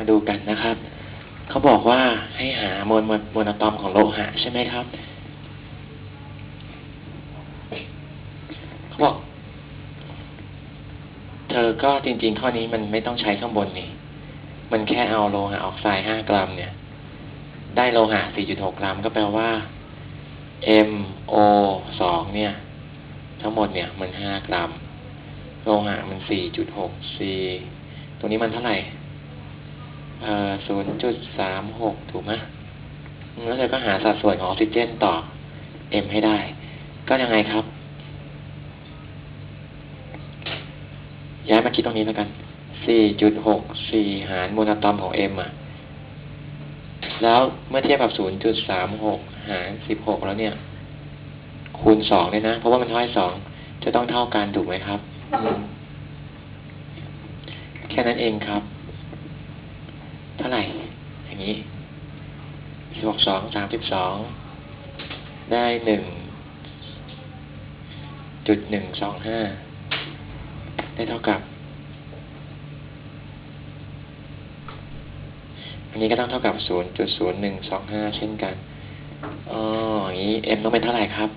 มาดูกันนะครับ เขาบอกว่าให้หาโมลโมลโมลอะตอมของโลหะใช่ไหมครับ เขาบอก เธอก็จริง ๆ ข้อนี้มันไม่ต้องใช้ข้างบนนี่ มันแค่เอาโลหะออกไซด์ห้ากรัมเนี่ย ได้โลหะ4.6กรัมก็แปลว่า MO สองเนี่ย ทั้งหมดเนี่ยมัน5กรัม โลหะมัน4.6 C ตรงนี้มันเท่าไหร่ เอ่อ0.36ถูกไหมแล้วเธอก็หาสัดส่วนของออกซิเจนต่อ M ให้ได้ ก็ยังไงครับ ย้ายมาคิดตรงนี้แล้วกัน 4.64 หารโมลอะตอมของ M อะ แล้วเมื่อเทียบกับ 0.36 หาร 16 แล้วเนี่ย คูณ 2 เลยนะ เพราะว่ามันเท่ากับ2จะต้องเท่ากันถูกไหมครับอืมแค่นั้นเองครับ เท่าไหร่ อย่างนี้16 2 32ได้1จุด125ได้เท่ากับ อันนี้ก็ต้องเท่ากับ0.0125เช่นกันอ๋ออย่างนี้ m ต้องเป็นเท่าไหร่ครับ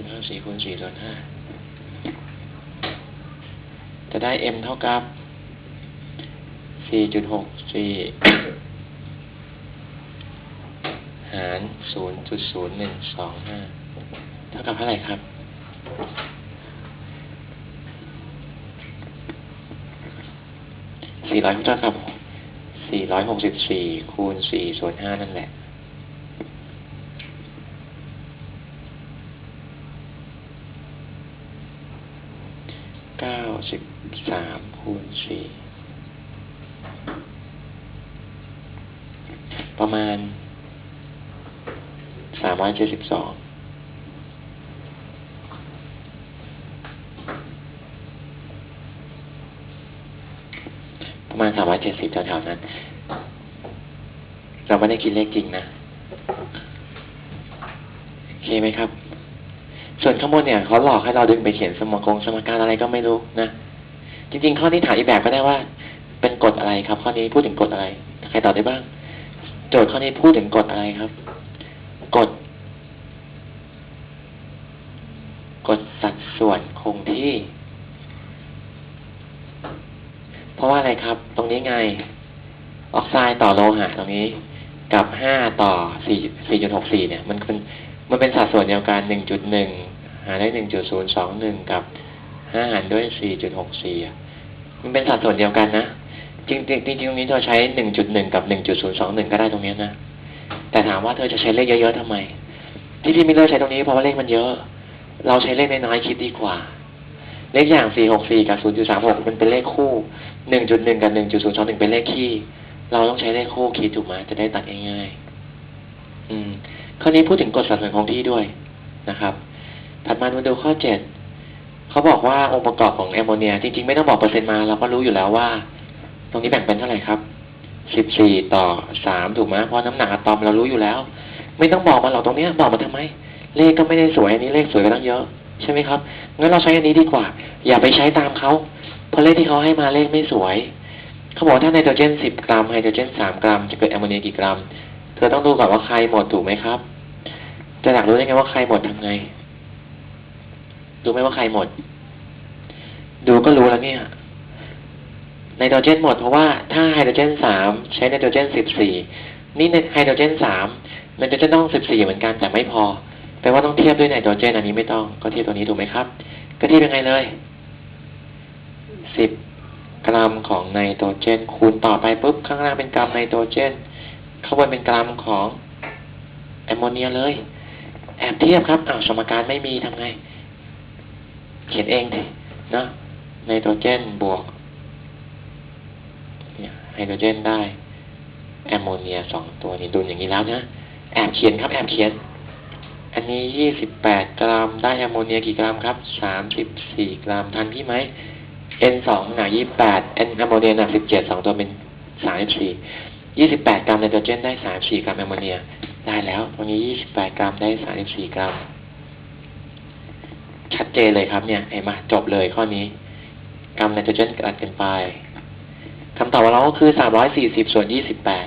สิบห้าสี่คูณสี่ส่วนห้าจะได้ m เท่ากับสี่จุดหกสี่หารศูนย์จุดศูนย์หนึ่งสองห้าเท่ากับเท่าไหร่ครับสี่ร้อยเท่ากับสี่ร้อยหกสิบสี่คูณสี่ส่วนห้านั่นแหละ เก้า สิบสามคูณสี่ประมาณสามร้อยเจ็ดสิบสองประมาณสามร้อยเจ็ดสิบแถวๆนั้น เราไม่ได้คิดเลขจริงนะ โอเคไหมครับ ส่วนข้างบนเนี่ยเขาหลอกให้เราดึงไปเขียนสมกงสมการอะไรก็ไม่รู้นะ จริง ๆ ข้อนี้ถามอีกแบบก็ได้ว่า เป็นกฎอะไรครับ ข้อนี้พูดถึงกฎอะไร ใครตอบได้บ้าง โจทย์ข้อนี้พูดถึงกฎอะไรครับ กฎ กฎสัดส่วนคงที่ เพราะว่าอะไรครับ ตรงนี้ไง ออกไซด์ต่อโลหะตรงนี้ กับห้าต่อสี่สี่จุดหกสี่เนี่ย มันเป็นมันเป็นสัดส่วนเดียวกันหนึ่งจุดหนึ่ง หาได้หนึ่งจุดศูนย์สองหนึ่งกับห้าหารด้วยสี่จุดหกสี่มันเป็นสัดส่วนเดียวกันนะ จริงจริงจริงตรงนี้เราใช้หนึ่งจุดหนึ่งกับหนึ่งจุดศูนย์สองหนึ่งก็ได้ตรงนี้นะ แต่ถามว่าเธอจะใช้เลขเยอะๆทำไม ที่พี่ม่เลือกใช้ตรงนี้เพราะว่าเลขมันเยอะ เราใช้เลขน้อยๆคิดดีกว่า เลขอย่างสี่หกสี่กับศูนย์จุดสามหกมันเป็นเลขคู่หนึ่งจุดหนึ่งกับหนึ่งจุดศูนย์สองหนึ่งเป็นเลขคี่ เราต้องใช้เลขคู่คิดถูกไหมจะได้ตัดง่ายๆอืมข้อนี้พูดถึงกฎสัดส่วนคงที่ด้วยนะครับ ถัดมามาดูข้อเจ็ดเขาบอกว่าองค์ประกอบของแอมโมเนีย จริงๆ ไม่ต้องบอกเปอร์เซ็นต์มาเราก็รู้อยู่แล้วว่า ตรงนี้แบ่งเป็นเท่าไหร่ครับสิบสี่ต่อสามถูกไหมเพราะน้ำหนักอะตอมเรารู้อยู่แล้ว ไม่ต้องบอกมาหรอกตรงเนี้ยบอกมาทำไม เลขก็ไม่ได้สวยอันนี้เลขสวยก็ตั้งเยอะใช่ไหมครับงั้นเราใช้อันนี้ดีกว่า อย่าไปใช้ตามเขาเพราะเลขที่เขาให้มาเลขไม่สวยเขาบอกถ้าไนโตรเจนสิบกรัมไฮโดรเจนสามกรัมจะเกิดแอมโมเนียกี่กรัม เธอต้องดูก่อนว่าใครหมดถูกไหมครับ จะอยากรู้ได้ไงว่าใครหมดทำไง ดูไหมว่าใครหมด ดูก็รู้แล้วเนี่ยไนโตรเจนหมดเพราะว่าถ้าไฮโดรเจนสามใช้ไนโตรเจนสิบสี่นี่ในไฮโดรเจนสามไนโตรเจนต้องสิบสี่เหมือนกันแต่ไม่พอแปลว่าต้องเทียบด้วยไนโตรเจนอันนี้ไม่ต้องก็เทียบตัวนี้ถูกไหมครับ ก็เทียบยังไงเลยสิบกรัมของไนโตรเจน คูณต่อไปปุ๊บข้างล่างเป็นกรัมไนโตรเจนข้างบนเป็นกรัมของแอมโมเนียเลย แอบเทียบครับอ้าวสมการไม่มีทำไง เขียนเองเลยเนาะไนโตรเจนบวกไฮโดรเจนได้แอมโมเนียสองตัวนี้ดุลอย่างนี้แล้วนะแอบเขียนครับ แอบเขียน อันนี้ยี่สิบแปดกรัมได้แอมโมเนียกี่กรัมครับสามสิบสี่กรัมทันพี่ไหม N สองหนายี่แปด N แอมโมเนียหนาสิบเจ็ดสองตัวเป็นสามสิบสี่ยี่สิบแปดกรัมไนโตรเจนได้สามสี่กรัมแอมโมเนีย ได้แล้วตรงนี้ยี่สิบแปดกรัมได้สามสิบสี่กรัม ชัดเจนเลยครับเนี่ยเห็นไหมจบเลยข้อนี้ กรรมไนโตรเจนกลัดกันไปคำตอบของเราก็คือสามร้อยสี่สิบส่วนยี่สิบแปด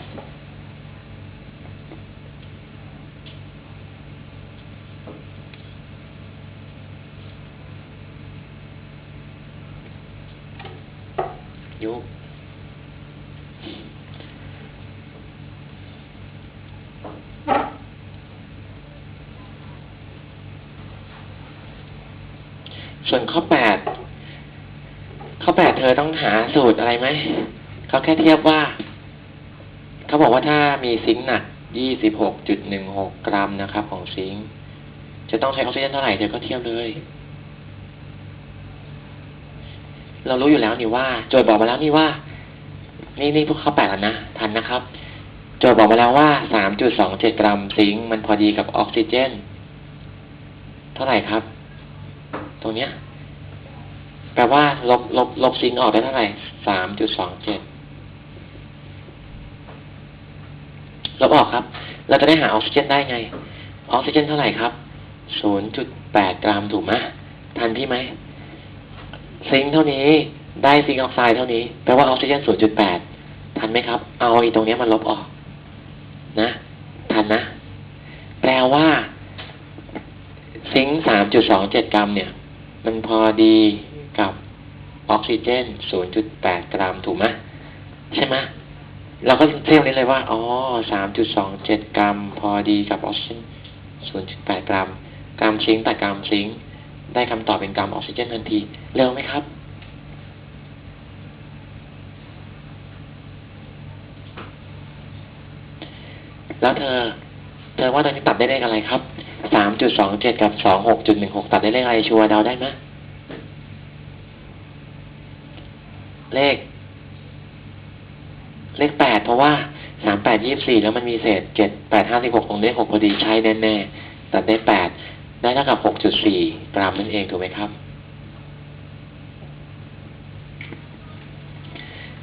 ยุบ ส่วนข้อแปดข้อแปดเธอต้องหาสูตรอะไรไหม เขาแค่เทียบว่า เขาบอกว่าถ้ามีซิงค์หนัก26.16กจุดหนึ่งหกกรัมนะครับ ของซิงค์จะต้องใช้ออกซิเจนเท่าไหร่เธอก็เทียบเลย เรารู้อยู่แล้วนี่ว่า โจทย์บอกมาแล้วนี่ว่า นี่นี่พวกข้อแปดแล้วนะทันนะครับ โจทย์บอกมาแล้วว่า3.27กรัมซิงค์มันพอดีกับออกซิเจน เท่าไหร่ครับ ตรงเนี้ยแปลว่าลบลบลบซิงค์ออกได้เท่าไหร่3.27ลบออกครับ เราจะได้หาออกซิเจนได้ไง ออกซิเจนเท่าไหร่ครับ0.8กรัมถูกไหมทันพี่ไหมซิงค์เท่านี้ได้ซิงค์ออกไซด์เท่านี้แปลว่าออกซิเจน0.8ทันไหมครับ เอาอีตรงนี้มันลบออก นะ ทันนะ แปลว่า ซิงค์3.27กรัมเนี่ย มันพอดีกับออกซิเจน 0.8 กรัมถูกไหมใช่ไหมเราก็เทียบนี้เลยว่า อ๋อ 3.27 กรัม พอดีกับออกซิเจน 0.8 กรัม กรัมซิงแต่กรัมซิงได้คำตอบเป็นกรัมออกซิเจนทันที เร็วไหมครับแล้วเธอ เธอว่าตอนนี้ตัดได้เลขอะไรครับ 3.27กับ26.16ตัดได้เลขอะไรชัวร์เดาได้ไหมเลข เลขแปดเพราะว่าสามแปดยี่สี่แล้วมันมีเศษเจ็ดแปดห้าสิบหกตรงเลขหกพอดีใช่แน่ๆตัดได้แปดได้เท่ากับหกจุดสี่กรัมนั่นเองถูกไหมครับ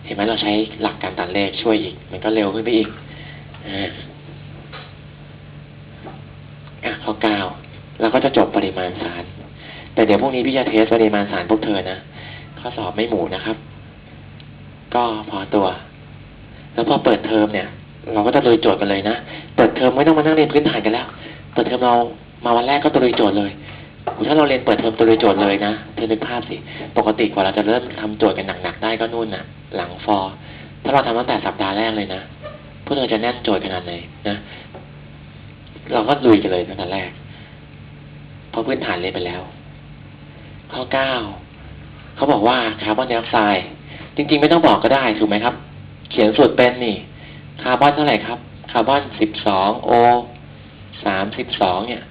เห็นไหมเราใช้หลักการตัดเลขช่วยอีก มันก็เร็วขึ้นไปอีกอ่า อะข้อเก้าเราก็จะจบปริมาณสาร แต่เดี๋ยวพรุ่งนี้พี่จะเทสปริมาณสารพวกเธอนะข้อสอบไม่หมูนะครับ ก็พอตัว แล้วพอเปิดเทอมเนี่ย เราก็จะลุยโจทย์กันเลยนะเปิดเทอมไม่ต้องมานั่งเรียนพื้นฐานกันแล้วเปิดเทอมเรามาวันแรกก็ตะลุยโจทย์เลยถ้าเราเรียนเปิดเทอมตะลุยโจทย์เลยนะเธอนึกภาพสิปกติกว่าเราจะเริ่มทำโจทย์กันหนักๆได้ก็นู่นน่ะ หลังฟอร์ถ้าเราทำตั้งแต่สัปดาห์แรกเลยนะพวกเธอจะแน่นโจทย์ขนาดไหนนะ เราก็ลุยกันเลยตั้งแต่แรก เพราะพื้นฐานเรียไปแล้ว ข้อเก้าเขาบอกว่าคาร์บอนไดออกไซด์จริง ๆ ไม่ต้องบอกก็ได้ถูกไหมครับ เขียนสูตรเป็นนี่ คาร์บอนเท่าไหร่ครับ คาร์บอนสิบสองโอสามสิบสองเนี่ย